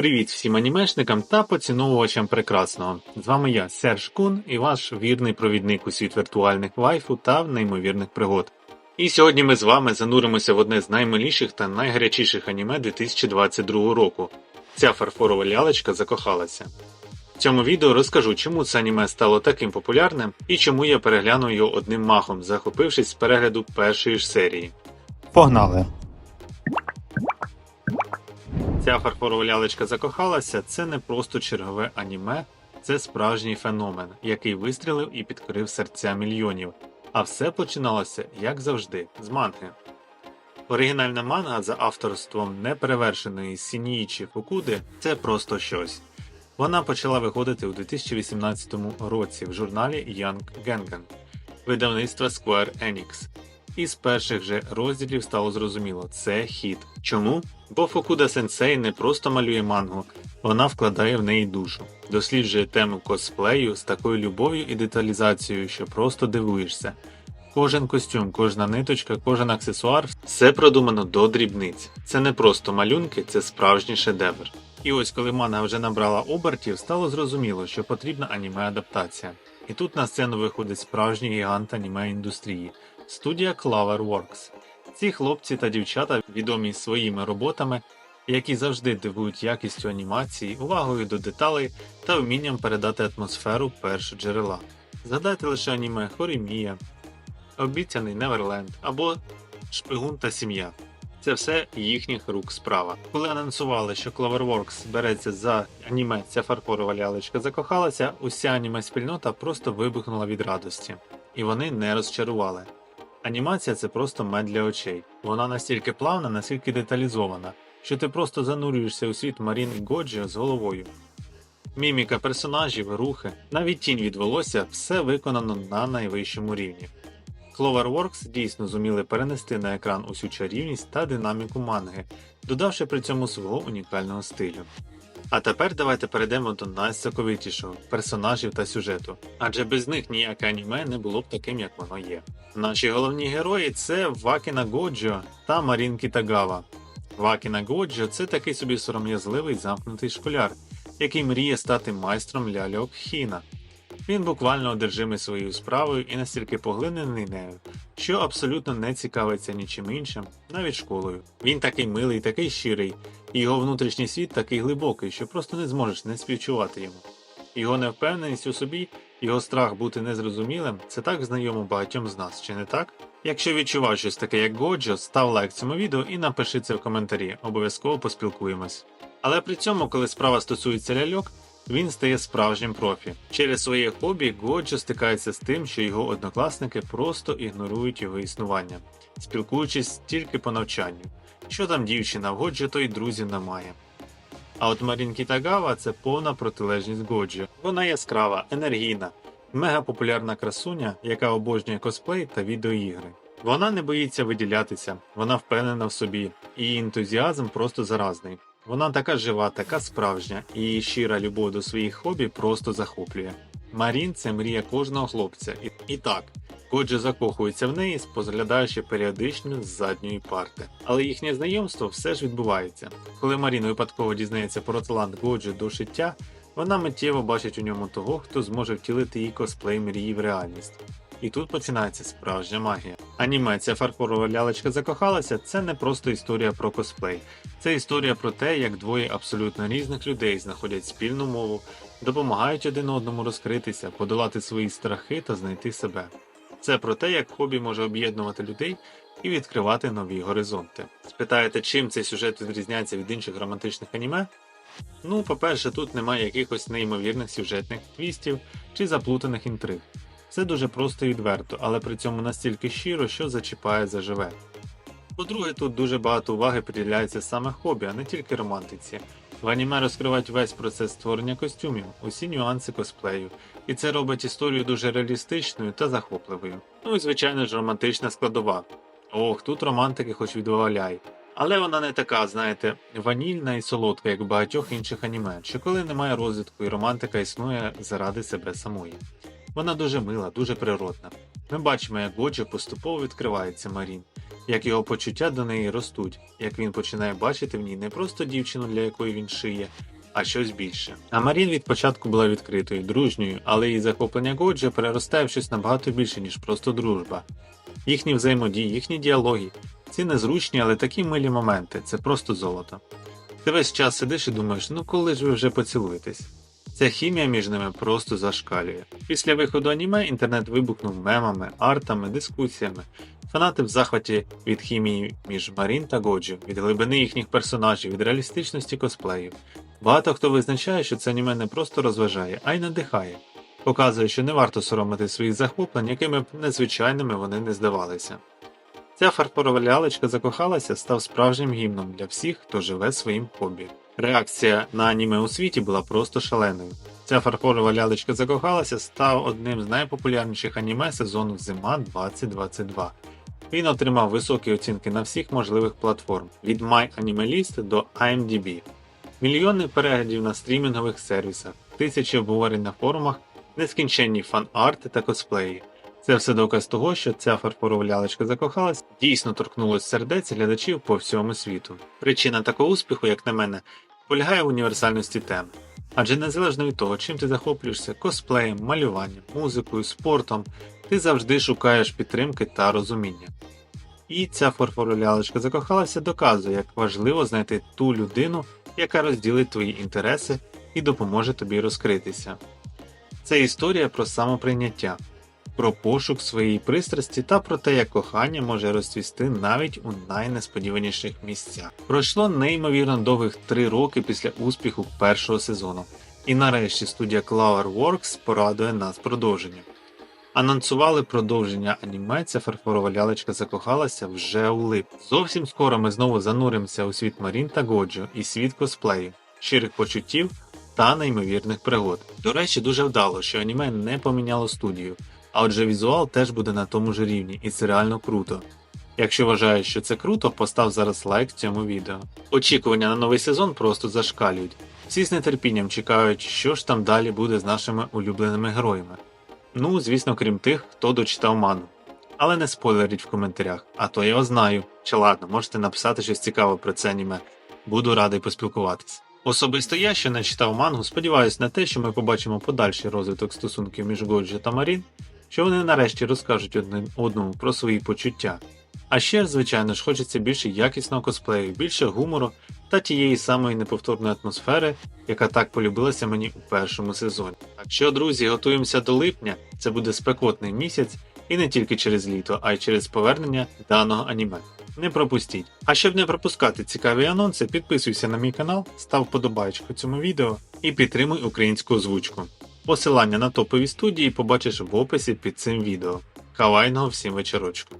Привіт всім анімешникам та поціновувачам прекрасного. З вами я, Серж Кун, і ваш вірний провідник у світ віртуальних вайфу та неймовірних пригод. І сьогодні ми з вами зануримося в одне з наймиліших та найгарячіших аніме 2022 року. Ця фарфорова лялечка закохалася. В цьому відео розкажу, чому це аніме стало таким популярним і чому я переглянув його одним махом, захопившись з перегляду першої ж серії. Погнали. Ця фарфорова лялечка закохалася це не просто чергове аніме, це справжній феномен, який вистрілив і підкорив серця мільйонів. А все починалося, як завжди, з манги. Оригінальна манга за авторством неперевершеної Сініїчі Фукуди це просто щось. Вона почала виходити у 2018 році в журналі Young Gengan видавництва Square Enix. І з перших же розділів стало зрозуміло, це хіт. Чому? Бо Фукуда Сенсей не просто малює мангу, вона вкладає в неї душу, досліджує тему косплею з такою любов'ю і деталізацією, що просто дивуєшся. Кожен костюм, кожна ниточка, кожен аксесуар все продумано до дрібниць. Це не просто малюнки, це справжній шедевр. І ось коли манга вже набрала обертів, стало зрозуміло, що потрібна аніме-адаптація. І тут на сцену виходить справжній гігант аніме індустрії студія Cloverworks. Ці хлопці та дівчата відомі своїми роботами, які завжди дивують якістю анімації, увагою до деталей та вмінням передати атмосферу першоджерела. Згадайте лише аніме Хорімія, Обіцяний Неверленд або Шпигун та сім'я. Це все їхніх рук справа. Коли анонсували, що Cloverworks береться за аніме ця фарфорова лялечка закохалася, уся аніме спільнота просто вибухнула від радості. І вони не розчарували. Анімація це просто мед для очей. Вона настільки плавна, наскільки деталізована, що ти просто занурюєшся у світ Марін Годжіо з головою. Міміка персонажів, рухи, навіть тінь від волосся все виконано на найвищому рівні. Cloverworks дійсно зуміли перенести на екран усю чарівність та динаміку манги, додавши при цьому свого унікального стилю. А тепер давайте перейдемо до найсоковитішого персонажів та сюжету, адже без них ніяке аніме не було б таким, як воно є. Наші головні герої це Вакіна Годжо та Марін Кітагава. Вакіна Годжо це такий собі сором'язливий замкнутий школяр, який мріє стати майстром ляльок Хіна. Він буквально одержимий своєю справою і настільки поглинений нею, що абсолютно не цікавиться нічим іншим, навіть школою. Він такий милий, такий щирий, і його внутрішній світ такий глибокий, що просто не зможеш не співчувати йому. Його невпевненість у собі, його страх бути незрозумілим це так знайомо багатьом з нас, чи не так? Якщо відчував щось таке, як Годжо, став лайк цьому відео і напиши це в коментарі, обов'язково поспілкуємось. Але при цьому, коли справа стосується ляльок, він стає справжнім профі. Через своє хобі Годжо стикається з тим, що його однокласники просто ігнорують його існування, спілкуючись тільки по навчанню. Що там дівчина в Годжо, то й друзів немає. А от Марін Кітагава це повна протилежність Годжо. Вона яскрава, енергійна, мегапопулярна красуня, яка обожнює косплей та відеоігри. Вона не боїться виділятися, вона впевнена в собі, її ентузіазм просто заразний. Вона така жива, така справжня, і її щира любов до своїх хобі просто захоплює. Марін це мрія кожного хлопця. І, і так, Годжо закохується в неї, споглядаючи періодично з задньої парти. Але їхнє знайомство все ж відбувається. Коли Марін випадково дізнається про талант Годжо до шиття, вона миттєво бачить у ньому того, хто зможе втілити її косплей мрії в реальність. І тут починається справжня магія. Аніме ця фарфорова лялечка закохалася це не просто історія про косплей, це історія про те, як двоє абсолютно різних людей знаходять спільну мову, допомагають один одному розкритися, подолати свої страхи та знайти себе. Це про те, як хобі може об'єднувати людей і відкривати нові горизонти. Спитаєте, чим цей сюжет відрізняється від інших романтичних аніме? Ну, по-перше, тут немає якихось неймовірних сюжетних твістів чи заплутаних інтриг. Все дуже просто і відверто, але при цьому настільки щиро, що зачіпає заживе. По-друге, тут дуже багато уваги приділяється саме хобі, а не тільки романтиці. В аніме розкривають весь процес створення костюмів, усі нюанси косплею, і це робить історію дуже реалістичною та захопливою. Ну і звичайно ж романтична складова. Ох, тут романтики хоч відваляй. Але вона не така, знаєте, ванільна і солодка, як в багатьох інших аніме, що коли немає розвитку і романтика існує заради себе самої. Вона дуже мила, дуже природна. Ми бачимо, як Годжо поступово відкривається Марін, як його почуття до неї ростуть, як він починає бачити в ній не просто дівчину, для якої він шиє, а щось більше. А Марін від початку була відкритою, дружньою, але її захоплення Годжо переростає в щось набагато більше, ніж просто дружба. Їхні взаємодії, їхні діалоги, ці незручні, але такі милі моменти це просто золото. Ти весь час сидиш і думаєш, ну коли ж ви вже поцілуєтесь? Ця хімія між ними просто зашкалює. Після виходу аніме інтернет вибухнув мемами, артами, дискусіями. Фанати в захваті від хімії між Марін та Годжі, від глибини їхніх персонажів, від реалістичності косплеїв. Багато хто визначає, що це аніме не просто розважає, а й надихає. Показує, що не варто соромити своїх захоплень, якими б незвичайними вони не здавалися. Ця фарфорова лялечка закохалася став справжнім гімном для всіх, хто живе своїм хобі. Реакція на аніме у світі була просто шаленою. Ця фарфорова лялечка закохалася став одним з найпопулярніших аніме сезону Зима 2022. Він отримав високі оцінки на всіх можливих платформ від MyAnimeList до IMDb, мільйони переглядів на стрімінгових сервісах, тисячі обговорень на форумах, нескінченні фан-арти та косплеї. Це все доказ того, що ця фарфорова лялечка закохалась, дійсно торкнулась сердець глядачів по всьому світу. Причина такого успіху, як на мене, полягає в універсальності тем. Адже незалежно від того, чим ти захоплюєшся косплеєм, малюванням, музикою, спортом, ти завжди шукаєш підтримки та розуміння. І ця фарфорова закохалася доказує, як важливо знайти ту людину, яка розділить твої інтереси і допоможе тобі розкритися. Це історія про самоприйняття, про пошук своєї пристрасті та про те, як кохання може розцвісти навіть у найнесподіваніших місцях. Пройшло неймовірно довгих три роки після успіху першого сезону, і нарешті студія Cloverworks порадує нас продовженням. Анонсували продовження аніме, ця фарфорова лялечка закохалася вже у липні. Зовсім скоро ми знову зануримося у світ Марін та Годжо і світ косплею, щирих почуттів та неймовірних пригод. До речі, дуже вдало, що аніме не поміняло студію, а отже візуал теж буде на тому ж рівні, і це реально круто. Якщо вважаєш, що це круто, постав зараз лайк цьому відео. Очікування на новий сезон просто зашкалюють. Всі з нетерпінням чекають, що ж там далі буде з нашими улюбленими героями. Ну, звісно, крім тих, хто дочитав ману. Але не спойлеріть в коментарях, а то я його знаю. Чи ладно, можете написати щось цікаве про це аніме. Буду радий поспілкуватись. Особисто я, що не читав мангу, сподіваюся на те, що ми побачимо подальший розвиток стосунків між Годжі та Марін, що вони нарешті розкажуть один одному про свої почуття. А ще, звичайно ж, хочеться більше якісного косплею, більше гумору та тієї самої неповторної атмосфери, яка так полюбилася мені у першому сезоні. Так що, друзі, готуємося до липня, це буде спекотний місяць, і не тільки через літо, а й через повернення даного аніме. Не пропустіть. А щоб не пропускати цікаві анонси, підписуйся на мій канал, став подобайку цьому відео і підтримуй українську озвучку. Посилання на топові студії побачиш в описі під цим відео. Кавайного всім вечорочку.